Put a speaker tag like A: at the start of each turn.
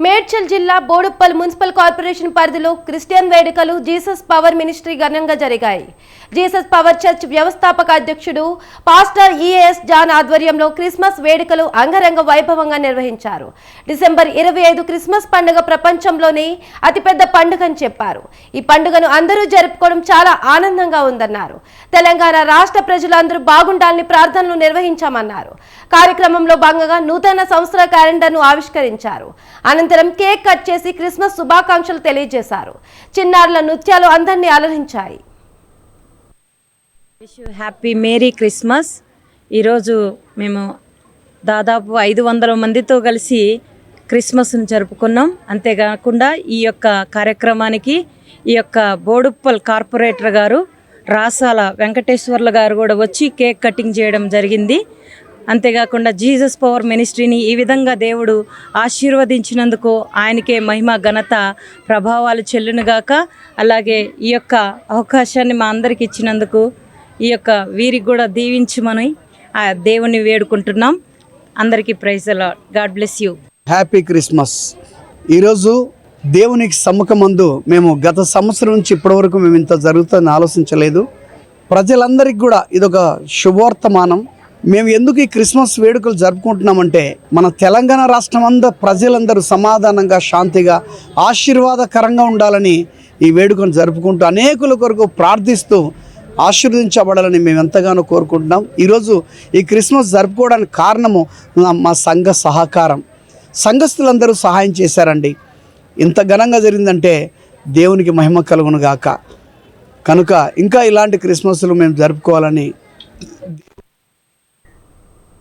A: మేడ్చల్ జిల్లా Boduppal municipal corporation పరిధిలో Christian వేడుకలు జీసస్ పవర్ మినిస్ట్రీ ఘనంగా జరిగాయి. జీసస్ పవర్ చర్చ్ వ్యవస్థాపక అధ్యక్షుడు పాస్టర్ ఈఎస్ జాన్ ఆధ్వర్యంలో క్రిస్మస్ వేడుకలు అంగరంగ వైభవంగా నిర్వహించారు. డిసెంబర్ ఇరవై ఐదు క్రిస్మస్ పండుగ ప్రపంచంలోనే అతిపెద్ద పండుగని చెప్పారు. ఈ పండుగను అందరూ జరుపుకోవడం చాలా ఆనందంగా ఉందన్నారు. తెలంగాణ రాష్ట్ర ప్రజలందరూ బాగుండాలని ప్రార్థనలు నిర్వహించామన్నారు. కార్యక్రమంలో భాగంగా నూతన సంవత్సర క్యాలెండర్ను ఆవిష్కరించారు. అనంతరం కేక్ కట్ చేసి క్రిస్మస్ శుభాకాంక్షలు తెలియజేశారు. చిన్నారుల నృత్యాలు అందరినీ అలరించాయి.
B: విష్ హ్యాపీ మేరీ క్రిస్మస్ ఈరోజు మేము దాదాపు ఐదు వందల మందితో కలిసి క్రిస్మస్ను జరుపుకున్నాం. అంతేకాకుండా ఈ యొక్క కార్యక్రమానికి ఈ యొక్క బోడుప్పల్ కార్పొరేటర్ గారు రాసాల వెంకటేశ్వర్ల గారు కూడా వచ్చి కేక్ కటింగ్ చేయడం జరిగింది. అంతేకాకుండా జీసస్ పవర్ మినిస్ట్రీని ఈ విధంగా దేవుడు ఆశీర్వదించినందుకు ఆయనకే మహిమ ఘనత ప్రభావాలు చెల్లునుగాక. అలాగే ఈ యొక్క అవకాశాన్ని మా అందరికి ఇచ్చినందుకు ఈ యొక్క వీరికి కూడా దీవించమని ఆ దేవుని వేడుకుంటున్నాం. అందరికీ praise God bless you.
C: Happy Christmas. ఈరోజు దేవునికి సమ్ముఖమందు మేము గత సంవత్సరం నుంచి ఇప్పటివరకు మేము ఇంత జరుగుతుందని ఆలోచించలేదు. ప్రజలందరికీ కూడా ఇదొక శుభవర్తమానం మేము ఎందుకు ఈ క్రిస్మస్ వేడుకలు జరుపుకుంటున్నామంటే మన తెలంగాణ రాష్ట్రం అంతా ప్రజలందరూ సమాధానంగా శాంతిగా ఆశీర్వాదకరంగా ఉండాలని ఈ వేడుకను జరుపుకుంటూ అనేకుల కొరకు ప్రార్థిస్తూ ఆశీర్వదించబడాలని మేము ఎంతగానో కోరుకుంటున్నాం. ఈరోజు ఈ క్రిస్మస్ జరుపుకోవడానికి కారణము మా సంఘ సహకారం. సంఘస్థులందరూ సహాయం చేశారండి. ఇంత ఘనంగా జరిగిందంటే దేవునికి మహిమ కలుగును గాక. కనుక ఇంకా ఇలాంటి క్రిస్మస్లు మేము జరుపుకోవాలని